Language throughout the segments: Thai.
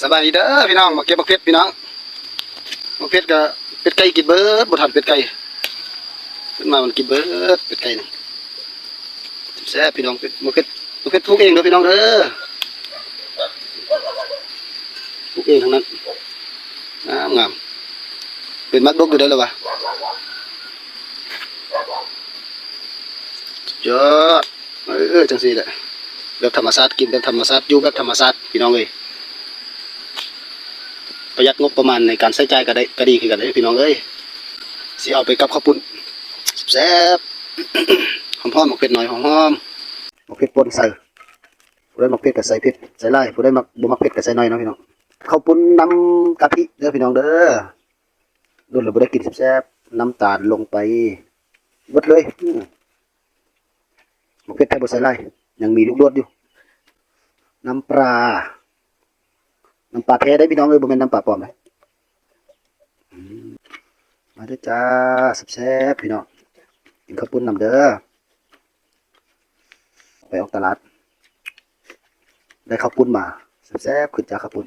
สบายดีเด้อพี่น้องมาเก็บมะเขือพี่น้องมะเขือกับเป็ดไก่กินเบิร์ดบทันเป็ดไก่ขึ้นมามันกินเบิร์ดเป็ดไก่นี่แซ่บพี่น้องเป็ดมะเขือมะเขือปลูกเองเด้อพี่น้องเด้อปลูกเองทั้งนั้นงามงามเป็นมักดกอยู่ได้อแล้วะยอดเออจังซี่แหละแบบธรรมชาติกินแบบธรรมชาติอยู่แบบธรรมชาติพี่น้องเอ้ย ประหยัดงบประมาณในการใช้จ่ายก็ได้ก็ดีคือกันเด้อพี่น้องเอ้ยสิเอาไปกับข้าวปุ้นแซ่บหอมๆหมกเผ็ดหน่อยหอมๆหมกเผ็ดป่นใส่ผู้ใดหมกเผ็ดก็ใส่เผ็ดใส่หลายผู้ใดมักบ่มักเผ็ดก็ใส่น้อยเนาะพี่น้องข้าวปุ้นน้ำกะทิเด้อพี่น้องเด้อดนแล้วบ่ได้กินแซ่บน้ำตาลลงไปหมดเลยอืมหมกเผ็ดไทยบ่ใส่หลายยังมีลูกโดดอยู่น้ำปลา น้ำปลาแท้ได้พี่น้องเลยบ่แม่นน้ำปลาปลอมเลยมมาด้อจ้าแซ่บๆพี่น้องกินข้าวปุ้นนำเด้อไปออกตลาด ได้ข้าวปุ้นมาแซ่บๆขึ้นจ้าข้าวปุ้น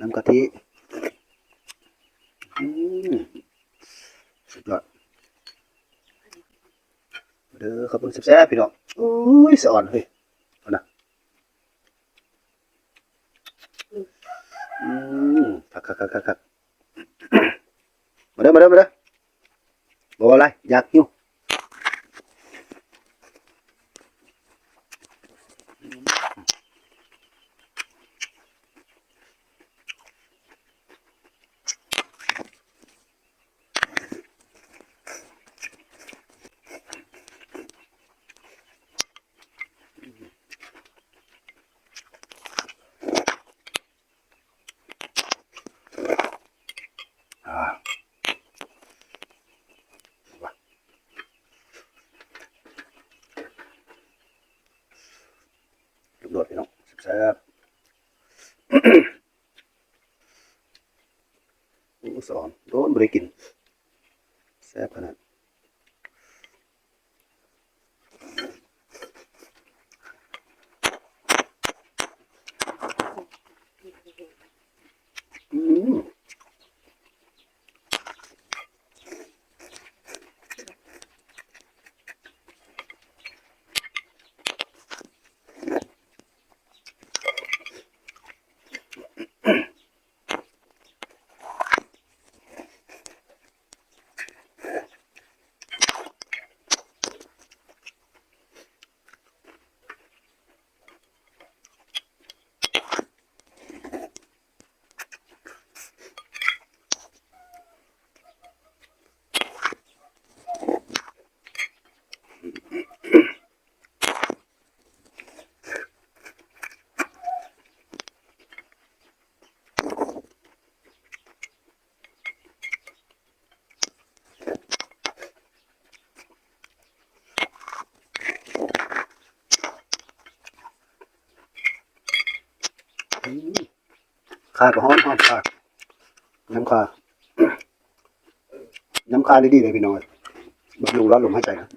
น้ำกะทิอืมสุดยอดเด้อข้าวปุ้นแซ่บๆพี่น้องอุ้ยสะอ่อนเฮ้ยเอานะ อืม คักคักคักคักคักมาเด้อมาเด้อมาเด้อบอกอะไรอยากหิว ลูกโดดพี่น้องแซ่บๆอู้สอนโดนบริกินแซ่บขนาด ขาก็ห้อนห้อนขาน้ำขาน้ำขาดีๆเลยพี่น้อยบำรุงร้อนลมหายใจนะ